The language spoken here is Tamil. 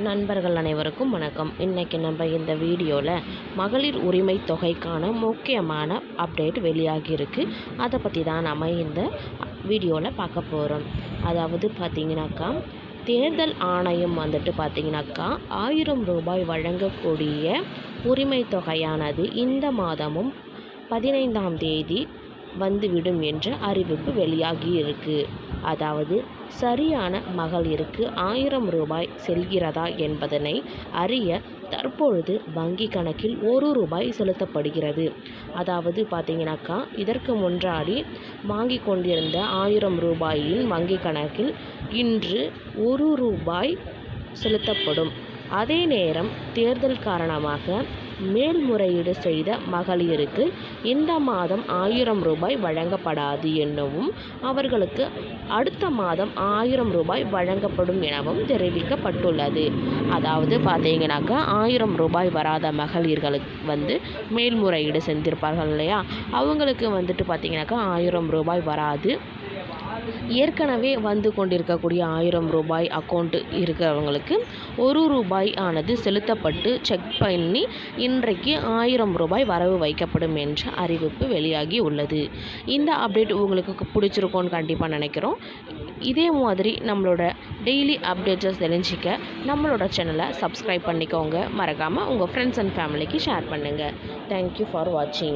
நண்பர்கள் அனைவருக்கும் வணக்கம். இன்றைக்கி நம்ம இந்த வீடியோவில் மகளிர் உரிமை தொகைக்கான முக்கியமான அப்டேட் வெளியாகியிருக்கு அதை பற்றி தான் நம்ம இந்த வீடியோவில் பார்க்க போகிறோம் அதாவது பார்த்திங்கனாக்கா தேர்தல் ஆணையம் வந்துட்டு பார்த்திங்கனாக்கா ஆயிரம் ரூபாய் வழங்கக்கூடிய உரிமை தொகையானது இந்த மாதமும் பதினைந்தாம் தேதி வந்துவிடும் என்ற அறிவிப்பு வெளியாகி இருக்கு அதாவது சரியான மகளிருக்கு ஆயிரம் ரூபாய் செல்கிறதா என்பதனை அறிய தற்பொழுது வங்கி கணக்கில் ஒரு ரூபாய் செலுத்தப்படுகிறது. அதாவது பார்த்தீங்கன்னாக்கா இதற்கு முன்னாடி வாங்கி கொண்டிருந்த ஆயிரம் ரூபாயின் வங்கி கணக்கில் இன்று ஒரு ரூபாய் செலுத்தப்படும். அதே நேரம் தேர்தல் காரணமாக மேல்முறையீடு செய்த மகளிருக்கு இந்த மாதம் ஆயிரம் ரூபாய் வழங்கப்படாது எனவும் அவர்களுக்கு அடுத்த மாதம் ஆயிரம் ரூபாய் வழங்கப்படும் எனவும் தெரிவிக்கப்பட்டுள்ளது. அதாவது பார்த்தீங்கன்னாக்கா ஆயிரம் ரூபாய் வராத மகளிர்களுக்கு வந்து மேல்முறையீடு செஞ்சிருப்பார்கள் இல்லையா? அவங்களுக்கு வந்துட்டு பார்த்தீங்கன்னாக்கா ஆயிரம் ரூபாய் வராது. ஏற்கனவே வந்து கொண்டிருக்கக்கூடிய ஆயிரம் ரூபாய் அக்கௌண்ட் இருக்கிறவங்களுக்கு ஒரு ரூபாய் ஆனது செலுத்தப்பட்டு செக் பண்ணி இன்றைக்கு ஆயிரம் ரூபாய் வரவு வைக்கப்படும் என்ற அறிவிப்பு வெளியாகி உள்ளது. இந்த அப்டேட் உங்களுக்கு பிடிச்சிருக்கோன்னு கண்டிப்பாக நினைக்கிறோம். இதே மாதிரி நம்மளோட டெய்லி அப்டேட்ஸை தெரிஞ்சிக்க நம்மளோட சேனலை சப்ஸ்கிரைப் பண்ணிக்கோங்க. மறக்காமல் உங்கள் ஃப்ரெண்ட்ஸ் அண்ட் ஃபேமிலிக்கு ஷேர் பண்ணுங்கள் தேங்க்யூ ஃபார் வாட்சிங்